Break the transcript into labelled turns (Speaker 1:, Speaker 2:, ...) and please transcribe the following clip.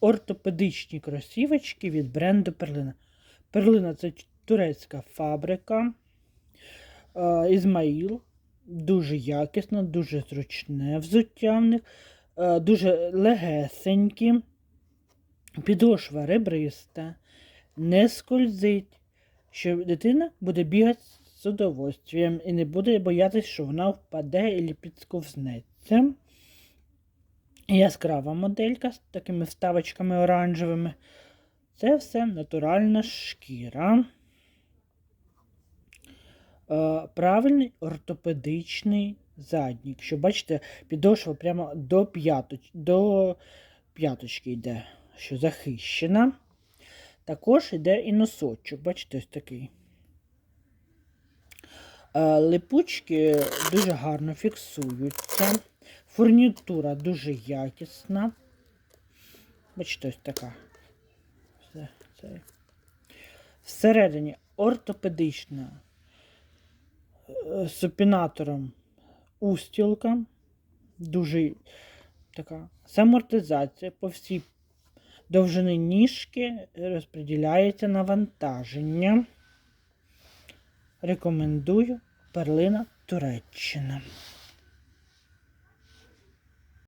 Speaker 1: ортопедичні кросівочки від бренду Перлина. Перлина це турецька фабрика. Е, Ізмаїл. Дуже якісно, дуже зручне взуття в них, е, дуже легесенькі. Підошва ребриста, не скользить, що дитина буде бігати з удовольствием і не буде боятися, що вона впаде і підсковзнеться. Яскрава моделька з такими вставочками оранжевими. Це все натуральна шкіра. Е, правильний ортопедичний заднік. Що бачите, підошва прямо до, п'яточ... до п'яточки йде, що захищена. Також йде і носочок, бачите, ось такий. Е, Липучки дуже гарно фіксуються. Фурнітура дуже якісна. Бачите, ось така. Все, це. Всередині ортопедична е, з супінатором устілка. Дуже така самортизація по всій довжини ніжки розподіляється навантаження. Рекомендую перлина Туреччина.